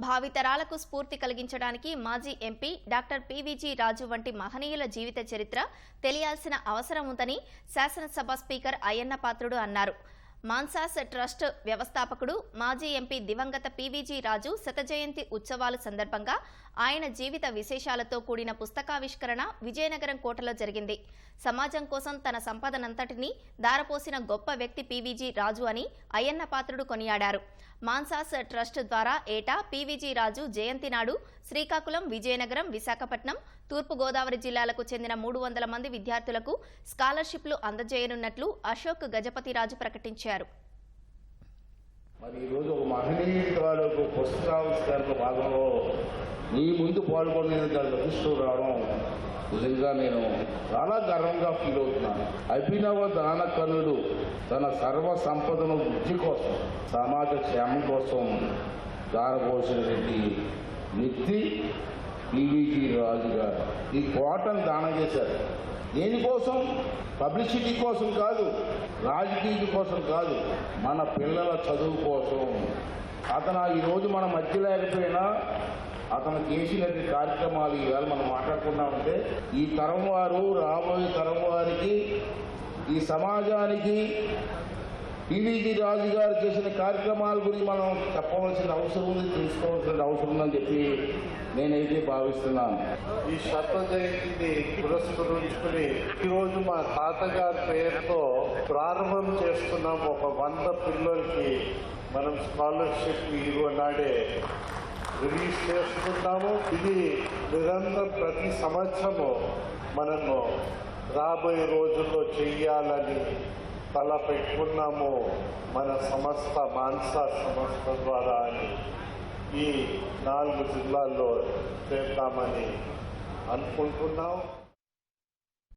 భావితరాలకు స్ఫూర్తి కలిగించడానికి మాజీ ఎంపీ డాక్టర్ పీవీజీ రాజు వంటి మహనీయుల జీవిత చరిత్ర తెలియాల్సిన అవసరం ఉందని శాసనసభ స్పీకర్ అయ్యన్న పాత్రుడు అన్నారు. మాన్సాస్ ట్రస్ట్ వ్యవస్థాపకుడు మాజీ ఎంపీ దివంగత పీవీజీ రాజు శతజయంతి ఉత్సవాలు సందర్భంగా ఆయన జీవిత విశేషాలతో కూడిన పుస్తకావిష్కరణ విజయనగరం కోటలో జరిగింది. సమాజం కోసం తన సంపదనంతటినీ దారపోసిన గొప్ప వ్యక్తి పీవీజీ రాజు అని అయ్యన్న పాత్రుడు కొనియాడారు. మాన్సాస్ ట్రస్ట్ ద్వారా ఏటా పీవీజీ రాజు జయంతి నాడు శ్రీకాకుళం విజయనగరం విశాఖపట్నం తూర్పుగోదావరి జిల్లాలకు చెందిన మూడు వందల మంది విద్యార్థులకు స్కాలర్షిప్లు అందజేయనున్నట్లు అశోక్ గజపతిరాజు ప్రకటించారు. మరి ఈరోజు ఒక మహనీయుడి పుస్తకావిష్కరణ భాగంలో మీ ముందు పాల్గొనేది దాన్ని అదృష్టం రావడం నిజంగా నేను చాలా గర్వంగా ఫీల్ అవుతున్నాను. అభినవ దానకనుడు తన సర్వ సంపదను వృద్ధి కోసం సమాజ క్షేమం కోసం దారపోసినటువంటి వ్యక్తి పివిజి రాజు గారు ఈ కోటను దానం చేశారు. దేనికోసం? పబ్లిసిటీ కోసం కాదు రాజకీయం కోసం కాదు మన పిల్లల చదువు కోసం. అతను ఈరోజు మన మధ్య లేకపోయినా అతను చేసినటువంటి కార్యక్రమాలు ఈవేళ మనం మాట్లాడుకున్నా ఉంటే ఈ తరం వారు రాబోయే తరం వారికి ఈ సమాజానికి పివిజి రాజు గారు చేసిన కార్యక్రమాల గురించి మనం చెప్పవలసిన అవసరం ఉంది తెలుసుకోవాల్సిన అవసరం ఉందని చెప్పి నేనైతే భావిస్తున్నాను. ఈ శత జయంతిని పురస్కరించుకుని ఈరోజు మా తాతగారి పేరుతో ప్రారంభం చేస్తున్నాం. ఒక వంద పిల్లలకి మనం స్కాలర్షిప్ నాడే రిలీజ్ చేస్తున్నాము. ఇది నిరంతరం ప్రతి సంవత్సరము మనము రాబోయే రోజుల్లో చెయ్యాలని తల పెట్టుకున్నాము మన సంస్థ మాన్సా సంస్థ ద్వారా అని ఈ నాలుగు జిల్లాల్లో చేద్దామని అనుకుంటున్నాం.